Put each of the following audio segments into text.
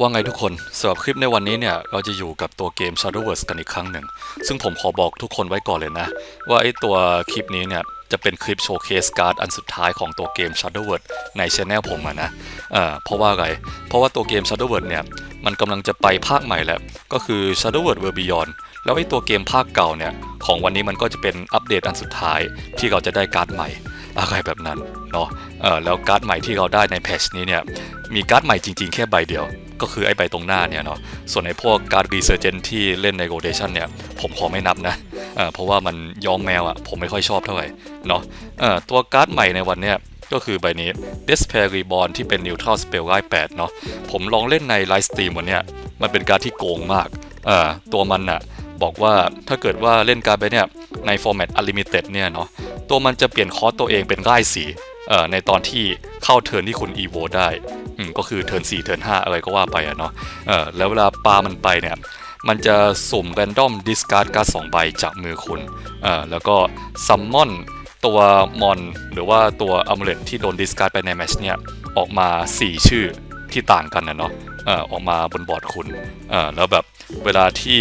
ว่าไงทุกคนสำหรับคลิปในวันนี้เนี่ย เราจะอยู่กับตัวเกม Shadowverse กันอีกครั้งหนึ่ง ซึ่งผมขอบอกทุกคนไว้ก่อนเลยนะ ว่าไอ้ตัวคลิปนี้เนี่ย จะเป็นคลิปโชว์เคสการ์ดอันสุดท้ายของตัวเกม Shadowverse ในช anel ผมอะนะเอ่อเพราะว่าอะไร เพราะว่าตัวเกม Shadowverse เนี่ย มันกำลังจะไปภาคใหม่แล้ว ก็คือ Shadowverse World Beyond แล้วไอ้ตัวเกมภาคเก่าเนี่ย ของวันนี้มันก็จะเป็นอัปเดตอันสุดท้ายที่เราจะได้การ์ดใหม่อะไรแบบนั้นเนาะเออแล้วการ์ดใหม่ที่เราได้ในแพทชนี้เนี่ยมีการ์ดใหม่จริง ๆ แค่ใบเดียว ก็คือไอ้ใบตรงหน้าเนี่ยเนาะส่วนไอ้พวกการ์ดรีเซอร์เจนที่เล่นในโรเ t ชันเนี่ยผมขอไม่นับนะเออเพราะว่ามันย้อมแมวอะ่ะผมไม่ค่อยชอบเท่าไหร่เนาะตัวการ์ดใหม่ในวันเนี้ยก็คือใบนี้ Despair Reborn ที่เป็น Neutral Spell ไล่8เนาะผมลองเล่นในไลฟ์สตรีมวันเนี้ยมันเป็นการ์ดที่โกงมากตัวมันอะบอกว่าถ้าเกิดว่าเล่นการ์ดไปเนี่ยในฟอร์แมต Unlimited เนี่ยเนาะตัวมันจะเปลี่ยนคอร์สตัวเองเป็นไล่สี ในตอนที่เข้าเทิร์นที่คุณ EVO ได้ก็คือเทิร์น4เทิร์น5อะไรก็ว่าไปอะเนาะเออแล้วเวลาปามันไปเนี่ยมันจะสุ่ม random discard การ์ด2ใบจากมือคุณเอ่อแล้วก็ summon ตัวมอนหรือว่าตัว amulet ที่โดน discard ไปในแมชเนี่ยออกมา 4 ชื่อที่ต่างกันนะเนาะเอ่อออกมาบนบอร์ดคุณเอ่อแล้วแบบเวลาที่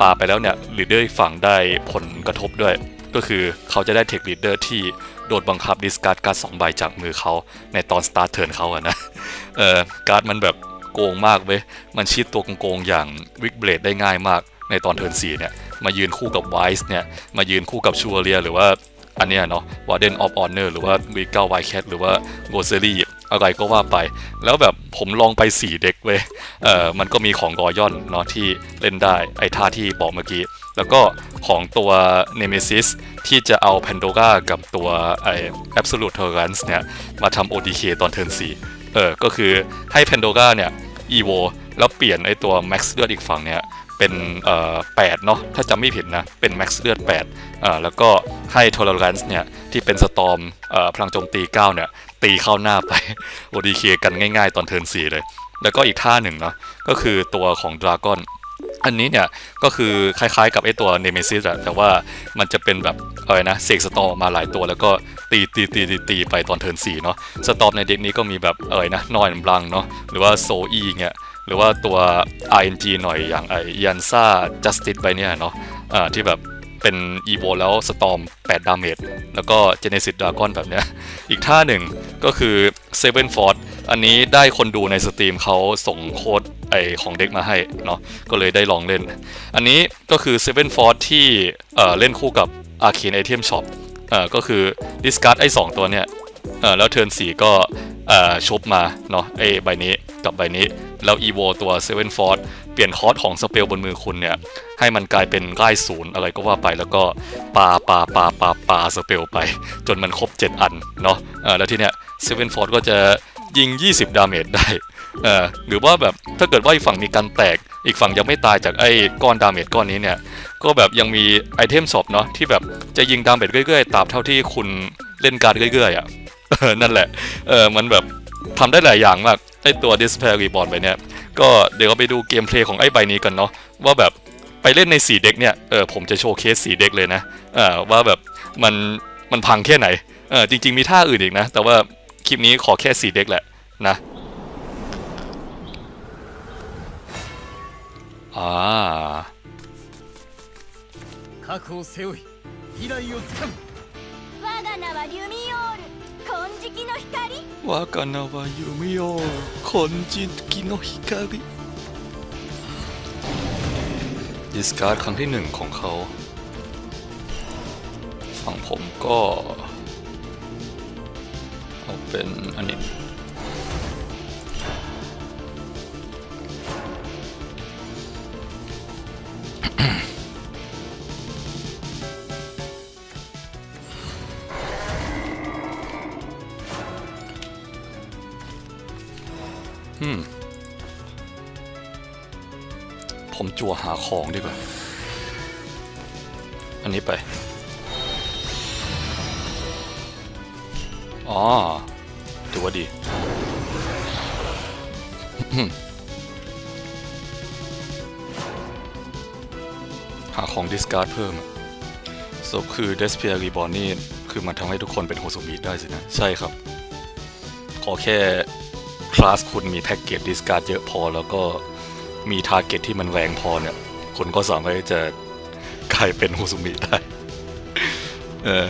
ปาไปแล้วเนี่ยลีดเดอร์ฝั่งได้ผลกระทบด้วย ก็คือเขาจะได้เทคลีดเดอร์ที่ โดนบังคับดิสการ์ดการ์ดสองใบจากมือเขาในตอนสตาร์ทเทิร์นเขาอะนะ เออการ์ดมันแบบโกงมากเว้ย มันชิดตัวโกงๆอย่างวิกเบลดได้ง่ายมากในตอนเทิร์นสี่เนี่ย มายืนคู่กับไวส์เนี่ย มายืนคู่กับชัวเรียหรือว่าอันเนี้ยเนาะวาเดนออฟออนเนอร์หรือว่าวีเก้าไวแคทหรือว่าโกเซอรี่อะไรก็ว่าไป แล้วแบบผมลองไป 4 เด็กเว้ย เออมันก็มีของกอยอนเนาะที่เล่นได้ไอ้ท่าที่บอกเมื่อกี้ แล้วก็ของตัว Nemesis ที่จะเอา Pandora กับตัวไอ้ Absolute Tolerance เนี่ย มาทำ ODK ตอนเทิร์น4เออ ก็คือให้ Pandora เนี่ย EVO แล้วเปลี่ยนไอตัว Max เลือดอีกฝั่งเนี่ย เป็นเอ่อ8เนาะถ้าจำไม่ผิดนะ เป็น Max เลือด8อ่อแล้วก็ให้ Tolerance เนี่ย ที่เป็น Storm เอ่อพลังโจมตี 9 เนี่ย ตีเข้าหน้าไป ODK กันง่ายๆ ตอนเทิร์น4เลย แล้วก็อีกท่าหนึ่งเนาะก็คือตัวของ Dragon อัน อันนี้เนี่ยก็คือคล้ายๆกับไอตัวเนเมซิสอะแต่ว่ามันจะเป็นแบบอะไรนะเสกสตอมมาหลายตัวแล้วก็ตีตีตีตีตีไปตอนเทิร์นสี่เนาะสตอมในเด็กนี้ก็มีแบบอะไรนะนอยบลังเนาะหรือว่าโซอีเงี้ยหรือว่าตัว RNG หน่อยอย่างไอยันซ่าจัสติสไปเนี่ยเนาะอ่าที่แบบเป็นอีโวแล้วสตอม8ดาเมจแล้วก็เจเนซิสดาก้อนแบบเนี้ยอีกท่าหนึ่งก็คือเซเว่นฟอร์ อันนี้ได้คนดูในสตรีมเขาส่งโค้ดไอของเด็กมาให้เนาะก็เลยได้ลองเล่น อันนี้ก็คือ Seven f o r ที่เอ่เล่นคู่กับ Arcane Item Shop เอ่อก็คือ discard ไอ้สองตัวเนี่ยเอ่อแล้วเทิร์นสีก็เอ่อชุบมาเนาะไอ้ใบนี้กับใบนี้ แล้ว evo ตัว Seven f o r เปลี่ยนคอร์สของสเปลบนมือคุณเนี่ย ให้มันกลายเป็นไล่ศูนย์อะไรก็ว่าไปแล้วก็ปาปาปาปาปาสเปลไป จนมันครบ 7 อันเนาะแล้วทีเนี้ย Seven f o r ก็จะยิง 20 ดาเมจได้เออหรือว่าแบบถ้าเกิดว่าอีกฝั่งมีการแตก อีกฝั่งยังไม่ตายจากไอ้ก้อนดาเมจก้อนนี้เนี่ย ก็แบบยังมีไอเทมช็อปเนาะที่แบบจะยิงดาเมจเรื่อยๆตาบเท่าที่คุณเล่นการเรื่อยๆอะนั่นแหละเออมันแบบทำได้หลายอย่างมากไอตัว Despair Reborn ใบเนี้ย ก็เดี๋ยวเราไปดูเกมเพลย์ของไอ้ใบนี้กันเนาะว่าแบบไปเล่นในสีเด็กเนี่ย เออผมจะโชว์เคสสีเด็กเลยนะ เออว่าแบบมันมันพังแค่ไหน เออจริง ๆมีท่าอื่นอีกนะ แต่ว่าคลิปนี้ขอแค่สีเด็กแหละนะ อ่า 核を背負い未来をつかむ我が名はリュ ミオール金色の光วากานาwa ยูมิโอคนจิกิโนฮิการิดิสการ์ดครั้งที่หนึ่งของเขา ฝั่งผมก็ เอาเป็นอันนี้ ผมจั่วหาของดีกว่า อันนี้ไป อ๋อถือว่าดี หาของดิสการ์ดเพิ่มสรุปคือ d e s p i a r Reborn นี่ คือมันทำให้ทุกคนเป็นโฮโซบีได้สินะ ใช่ครับ ขอแค่ คลาสคุณมีแพ็กเกจดิสการ์ดเยอะพอแล้วก็ มีทาร์เก็ตที่มันแรงพอเนี่ย คนก็สามารถจะกลายเป็นโฮซุมิได้ เออ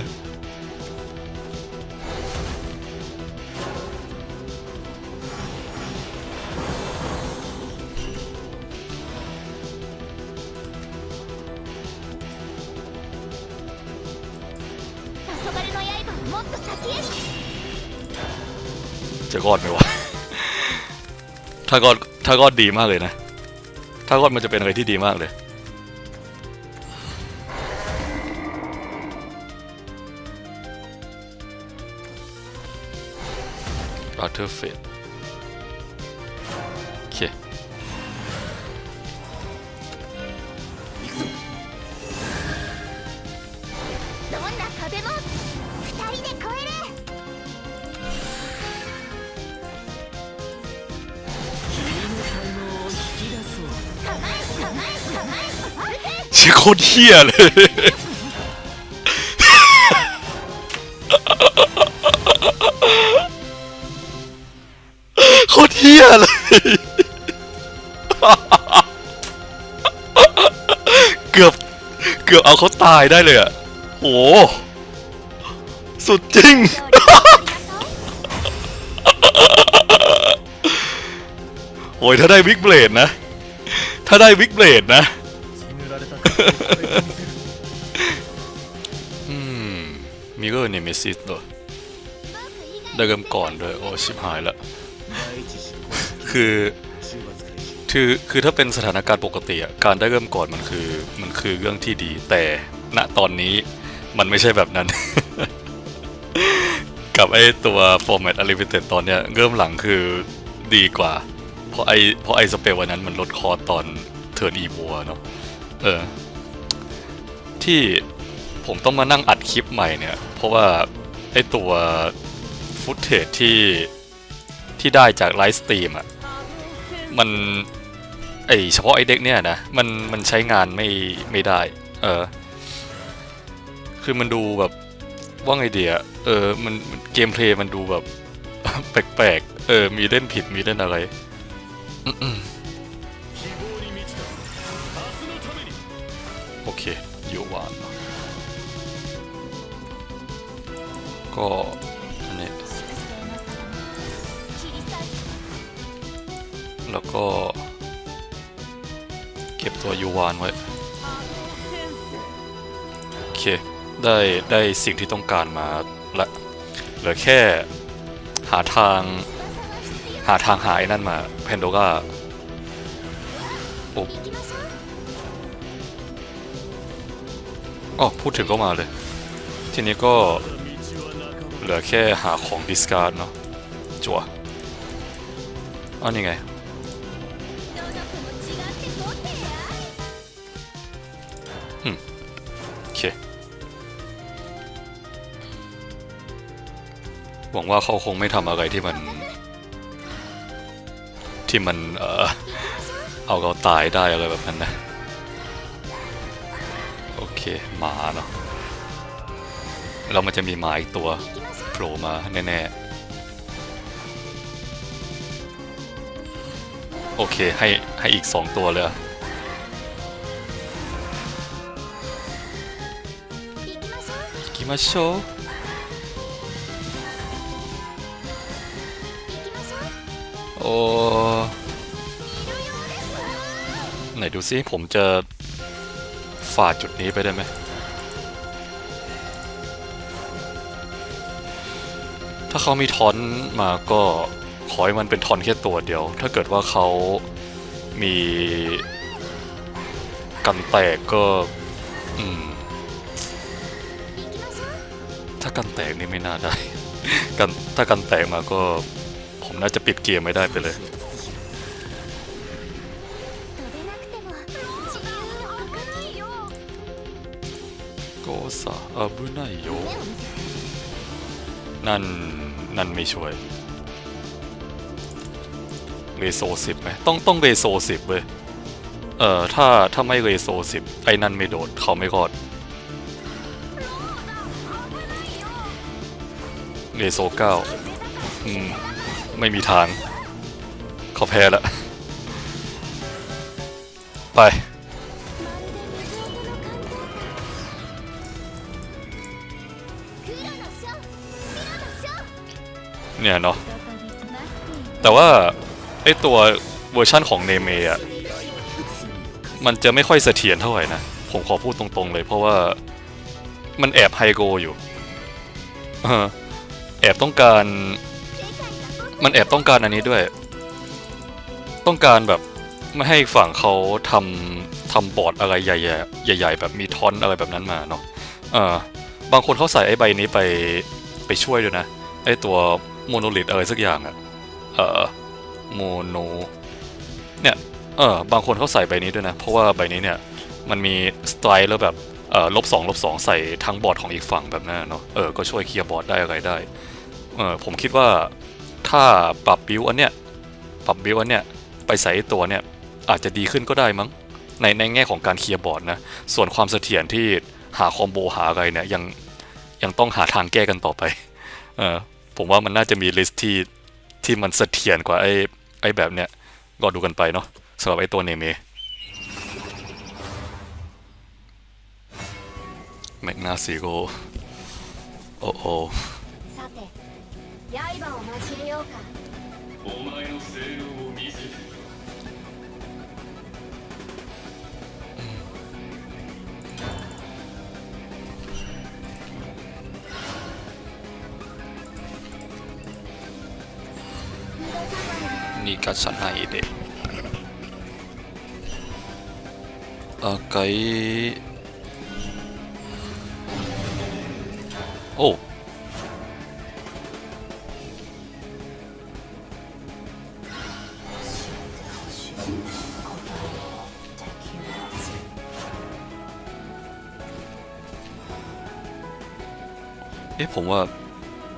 จะกอดไหมวะ ถ้ากอดถ้ากอดดีมากเลยนะ ถ้ารอดมันจะเป็นอะไรที่ดีมากเลยอ เสียโคตรเฮี้ยเลย โคตรเฮี้ยเลย เกือบ เกือบเอาเขาตายได้เลยอะ โอ้สุดจริง โอ้ยถ้าได้วิกเบลดนะ ถ้าได้วิกเบลดนะ อืมมิเรอร์เนเมซิสเหรอได้เริ่มก่อนด้วย โอ้ชิบหายละ คือคือคือถ้าเป็นสถานการณ์ปกติอะการได้เริ่มก่อนมันคือมันคือเรื่องที่ดี แต่ณตอนนี้มันไม่ใช่แบบนั้น กับไอตัวฟอร์แมต unlimited ตอนเนี้ยเริ่มหลังคือดีกว่า เพราะไอเพราะไอสเปลวันนั้นมันลดคอตอนเทิร์นอีบัวเนาะเออ ที่ผมต้องมานั่งอัดคลิปใหม่เนี่ย เพราะว่าไอตัวฟุตเทจที่ที่ได้จากไลฟ์สตรีมอะ มันไอเฉพาะไอเด็กเนี่ยนะ มันมันใช้งานไม่ไม่ได้ เออ คือมันดูแบบว่าไงเดียเออ มันเกมเพลย์มันดูแบบ แปลกๆ เออ มีเล่นผิดมีเล่นอะไรโอเค อยู่ว่าก็อันนี้แล้วก็ เก็บตัวยูวานไว้ โอเค ได้ได้สิ่งที่ต้องการมาละ เหลือแค่หาทาง หาทางหายนั่นมา เพนโดกาโอ้ อ๋อพูดถึงก็มาเลย ทีนี้ก็เหลือแค่หาของดิสการ์ดเนาะจั่วอ๋อนี่ไง อืมโอเค หวังว่าเขาคงไม่ทำอะไรที่มัน ที่มัน เออเอาเราตายได้อะไรแบบนั้นนะ หมาเนาะแล้วมันจะมีหมาอีกตัว 行きましょう โผล่มาแน่ๆ โอเค ให้ให้อีกสองตัวเลยอะ 行きましょう行きましょう行きましょう โอ้ไหนดูซิผมจะ ฝ่าจุดนี้ไปได้ไหมถ้าเขามีทอนมาก็ขอให้มันเป็นทอนแค่ตัวเดียว ถ้าเกิดว่าเขามีกันแตกก็อืมถ้ากันแตกนี่ไม่น่าได้กันถ้ากันแตกมาก็ ผมน่าจะปิดเกียร์ไม่ได้ไปเลย กซะอาบุไนโยนั่น นั่นไม่ช่วยเรโซสิบไหมต้องต้องเรโซสิบเว้ยเอ่อถ้าถ้าไม่เรโซสิบไอ้นั่นไม่โดดเขาไม่รอดเรโซเก้าอืม ไม่มีทางเขาแพ้ละ ไป เนี่ยเนาะแต่ว่าไอตัวเวอร์ชั่นของเนเมะอะมันจะไม่ค่อยเสถียรเท่าไหร่นะ ผมขอพูดตรงๆเลยเพราะว่ามันแอบไฮโกอยู่เออแอบต้องการ มันแอบต้องการอันนี้ด้วย ต้องการแบบไม่ให้ฝั่งเขาทำทำบอร์ดอะไรใหญ่ๆใหญ่ ๆ แบบมีทอนอะไรแบบนั้นมาเนาะเออ บางคนเขาใส่ไอ้ใบนี้ไปไปช่วยด้วยนะ ไอ้ตัวโมโนลิทอะไรสักอย่างอะเออโมโนเนี่ยเออบางคนเขาใส่ใบนี้ด้วยนะ เพราะว่าใบนี้เนี่ยมันมีสไตล์แล้วแบบเออลบสองลบสองใส่ทั้งบอร์ดของอีกฝั่งแบบนั้นเนาะเออก็ช่วยเคลียร์บอร์ดได้อะไรได้เออผมคิดว่าถ้าปรับบิวอันเนี้ยปรับบิวอันเนี้ยไปใส่ตัวเนี่ยอาจจะดีขึ้นก็ได้มั้งในในแง่ของการเคลียร์บอร์ดนะส่วนความเสถียรที่ หาคอมโบหาอะไรเนี่ยยังยังต้องหาทางแก้กันต่อไปเออผมว่ามันน่าจะมีลิสต์ที่ที่มันเสถียรกว่าไอ้ไอ้แบบเนี้ยก็ดูกันไปเนาะสำหรับไอ้ตัวเนเมแมกนาซีโกโอ้โอ นี่กัชันไนเดะอาไกโอ้เอ๊ะผมว่า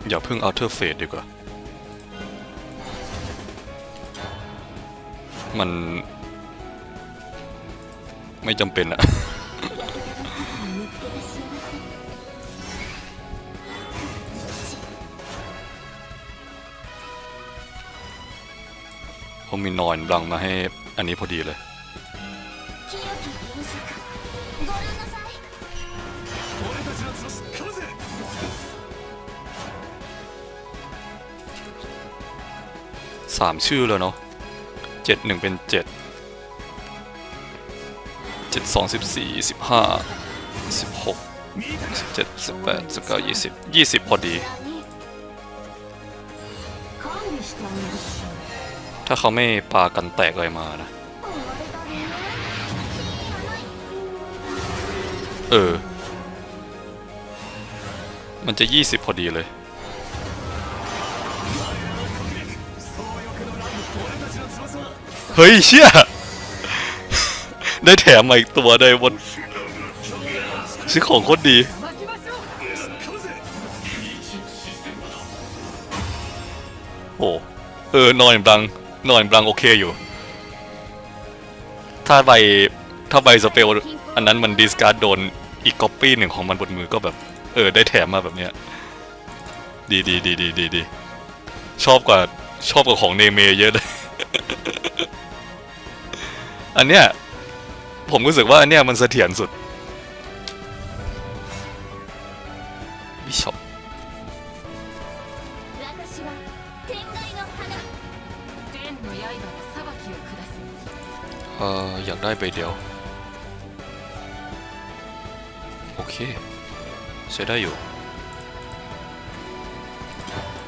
อย่าเพิ่งอัลเทอร์เฟดดีกว่า มัน ไม่จำเป็นอะ ผมมีนอนบังมาให้อันนี้พอดีเลย สามชื่อเลยเนาะ เจ็ดหนึ่งเป็นเจ็ดเจ็ดสองสิบสี่สิบห้าสิบหกสิบเจ็ดสิบแปดสิบเก้ายี่สิบยี่สิบพอดี ถ้าเขาไม่ปากันแตกอะไรมานะ เออ มันจะยี่สิบพอดีเลย เฮ้ยเชี่ยได้แถมมาอีกตัวได้บนซื้อของโคตรดี โอ้เออนอนบังนอนบังโอเคอยู่ ถ้าใบถ้าใบสเปลอันนั้นมันดิสการ์ดโดนอีกก๊อปปี้หนึ่งของมันบนมือก็แบบ เออ ได้แถมมาแบบเนี้ย ดีดีดีดีดีดีชอบกว่าชอบกว่าของเนเมเยอะเลย อันเนี้ยผมรู้สึกว่าอันเนี้ยมันเสถียรสุดบิชอปเอออยากได้ไปเดียว โอเคใช้ได้อยู่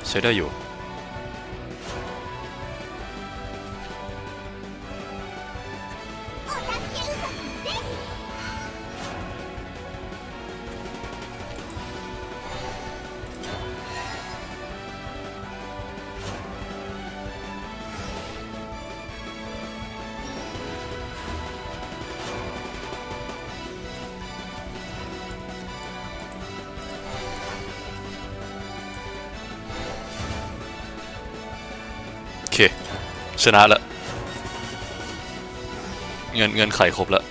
ใช้ได้อยู่ ชนะละ เงินเงินไขครบละ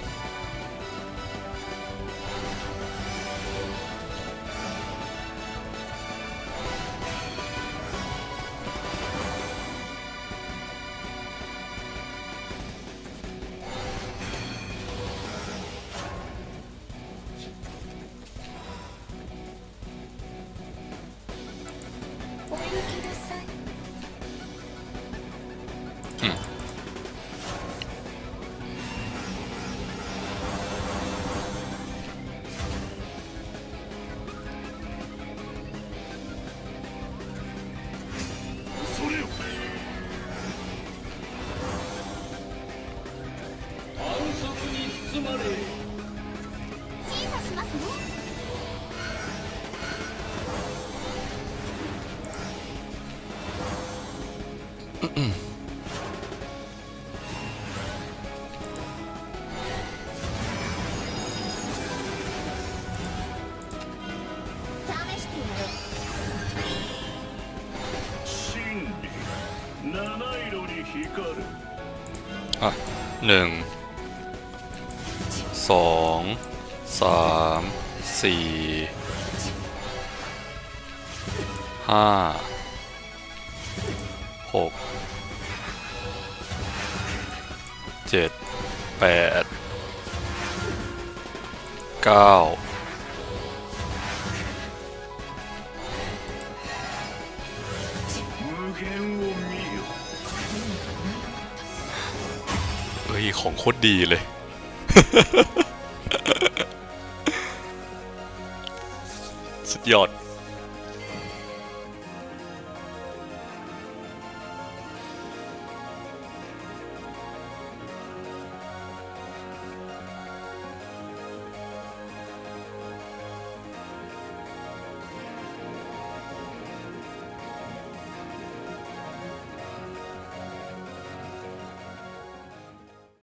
อะหนึ่งสองสามสี่ห้าหกเจ็ดแปดเก้า เฮ้ย ของโคตรดีเลย สุดยอด